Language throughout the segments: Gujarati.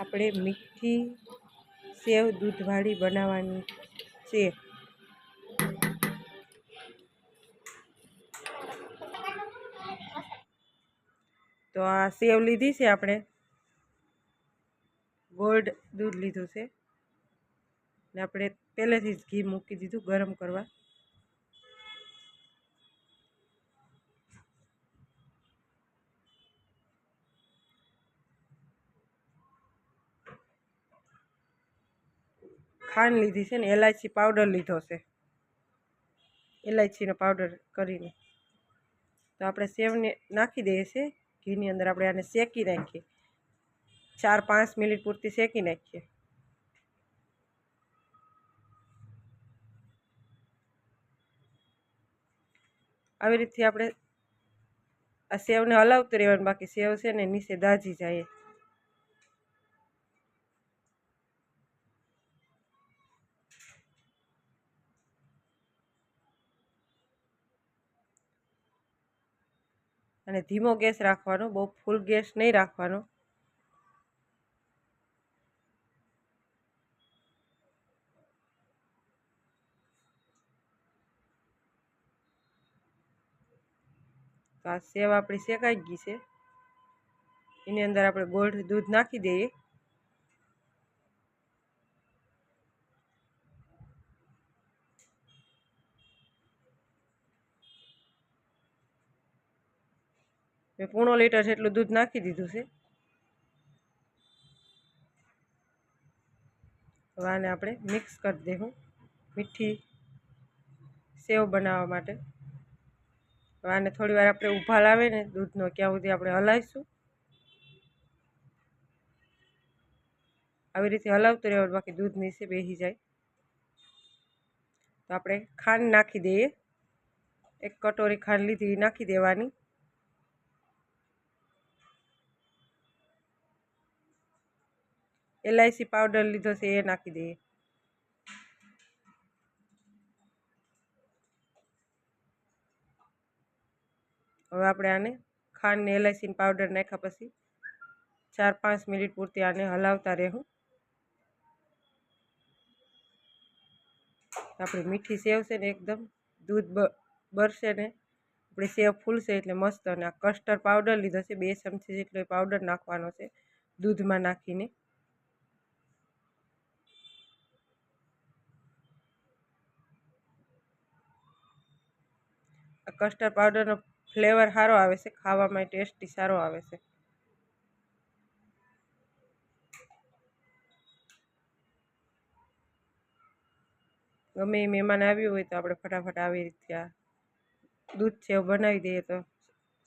આપણે મીઠી સેવ દૂધવાળી બનાવવાની છે. તો આ સેવ લીધી છે આપણે. ગોલ્ડ દૂધ લીધું છે. ને આપણે પહેલેથી જ ઘી મૂકી દીધું ગરમ કરવા. ખાંડ લીધી છે ને, એલાયચી પાવડર લીધો છે. એલાયચીનો પાવડર કરીને. તો આપણે સેવને નાખી દઈએ છીએ, ઘીની અંદર આપણે આને શેકી નાખીએ. ચાર પાંચ મિનિટ પૂરતી શેકી નાખીએ. આવી રીતથી આપણે આ સેવને હલાવતું રહેવાનું, બાકી સેવ છે ને નીચે દાજી જાય. અને ધીમો ગેસ રાખવાનો, બહુ ફૂલ ગેસ નહીં રાખવાનો. તો આ સેવ આપણી શેકાઈ ગઈ છે. એની અંદર આપણે ગોળ દૂધ નાખી દઈએ. મેં પૂણો લીટર જેટલું દૂધ નાખી દીધું છે. હવે આને આપણે મિક્સ કરી દઈશું મીઠી સેવ બનાવવા માટે. હવે આને થોડી વાર આપણે ઉભાલ આવે ને દૂધનો ક્યાં સુધી આપણે હલાવીશું. આવી રીતે હલાવતું રહેવાનું, બાકી દૂધ નીચે બેસી જાય. તો આપણે ખાંડ નાખી દઈએ. એક કટોરી ખાંડ લીધી નાખી દેવાની. એલાયચી પાવડર લીધો છે, એ નાખી દઈએ. હવે આપણે આને ખાંડને એલઆઈસી પાવડર નાખ્યા પછી ચાર પાંચ મિનિટ પૂરતી આને હલાવતા રહેવું. આપણી મીઠી સેવ છે ને એકદમ દૂધ બરશે ને આપણી સેવ ફૂલશે એટલે મસ્ત અને આ કસ્ટર્ડ પાવડર લીધો છે, બે ચમચી જેટલો પાવડર નાખવાનો છે દૂધમાં નાખીને. આ કસ્ટર્ડ પાવડરનો ફ્લેવર સારો આવે છે, ખાવામાં ટેસ્ટી સારો આવે છે. ગમે એ મહેમાન આવ્યું હોય તો આપણે ફટાફટ આવી રીતે આ દૂધ છે બનાવી દઈએ તો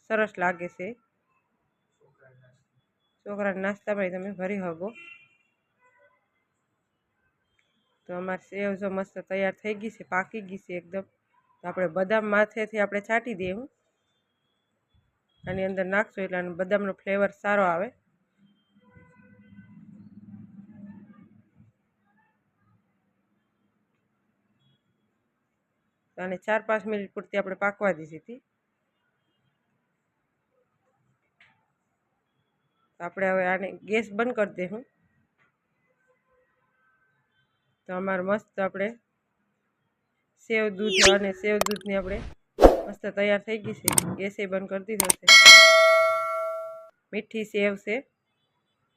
સરસ લાગે છે. છોકરાના નાસ્તામાં તમે ભરી શકો તો અમારી સેવ જો મસ્ત તૈયાર થઈ ગઈ છે, પાકી ગઈ છે એકદમ. આપણે બદામ માથેથી આપણે છાંટી દઈએ હું. આની અંદર નાખશું એટલે બદામનો ફ્લેવર સારો આવે. અને ચાર પાંચ મિનિટ પૂરતી આપણે પાકવા દીધી હતી. આપણે હવે આને ગેસ બંધ કરી દઈશું તો અમારે મસ્ત આપણે સેવ દૂધ અને સેવ દૂધની આપણે મસ્ત તૈયાર થઈ ગઈ છે. ગેસે બંધ કરી દીધો છે. મીઠી સેવ છે.